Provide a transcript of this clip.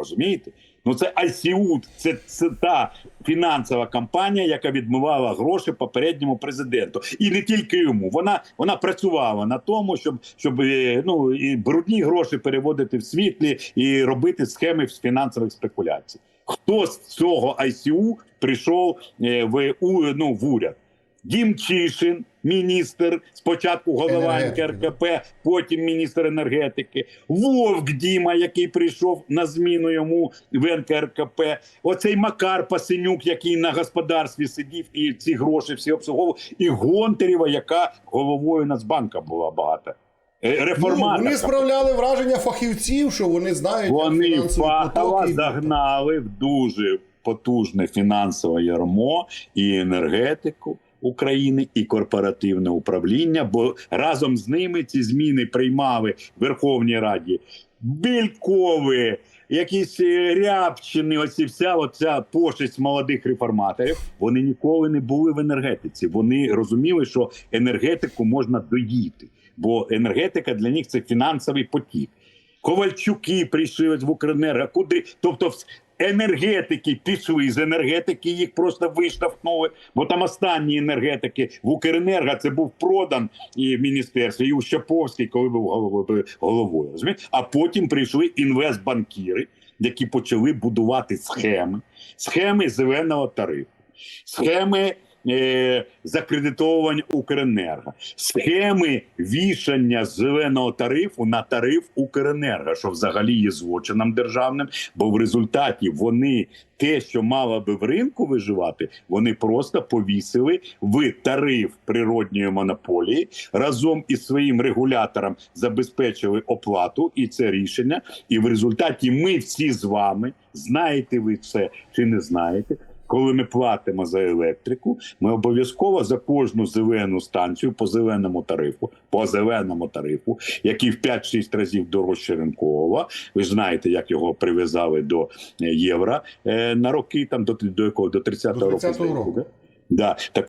Розумієте? Ну це ICU, це, це та фінансова компанія, яка відмивала гроші попередньому президенту, і не тільки йому. Вона вона працювала на тому, щоб щоб е, ну і брудні гроші переводити в світлі і робити схеми з фінансових спекуляцій. Хто з цього ICU прийшов е, в ну, в уряд? Дім Чишин, міністр, спочатку голова НКРКП, потім міністр енергетики, Вовк Діма, який прийшов на зміну йому в НКРКП, оцей Макар Пасенюк, який на господарстві сидів і ці гроші всі обслуговував, і Гонтарєва, яка головою Нацбанка була багато. Е, Ну, Реформатор. вони справляли враження фахівців, що вони знають Вони потоки. загнали в дуже потужне фінансове ярмо і енергетику України, і корпоративне управління. Бо разом з ними ці зміни приймали в Верховній Раді Бількові, якісь е, рябчини, оці вся оця пошесть молодих реформаторів. Вони ніколи не були в енергетиці. Вони розуміли, що енергетику можна доїти, бо енергетика для них це фінансовий потік. Ковальчуки прийшли в Укренерго, куди, тобто енергетики пішли з енергетики, їх просто виштовхнули. Бо там останні енергетики в Укренерго це був продан і в міністерстві, і у Щаповський, коли був головою. головою? А потім прийшли інвестбанкіри, які почали будувати схеми, схеми зеленого тарифу, схеми. Е, закредитовування Укренерго, схеми вішання зеленого тарифу на тариф Укренерго, що взагалі є злочином державним, бо в результаті вони те, що мало би в ринку виживати, вони просто повісили в тариф природньої монополії разом із своїм регулятором забезпечили оплату і це рішення. І в результаті ми всі з вами знаєте ви це чи не знаєте. Коли ми платимо за електрику, ми обов'язково за кожну зелену станцію по зеленому тарифу, по зеленому тарифу, який в 5-6 разів дорожче ринкового. Ви ж знаєте, як його прив'язали до е, євро е, на роки, там до, до якого до 30-го До року. року. да? Да. Так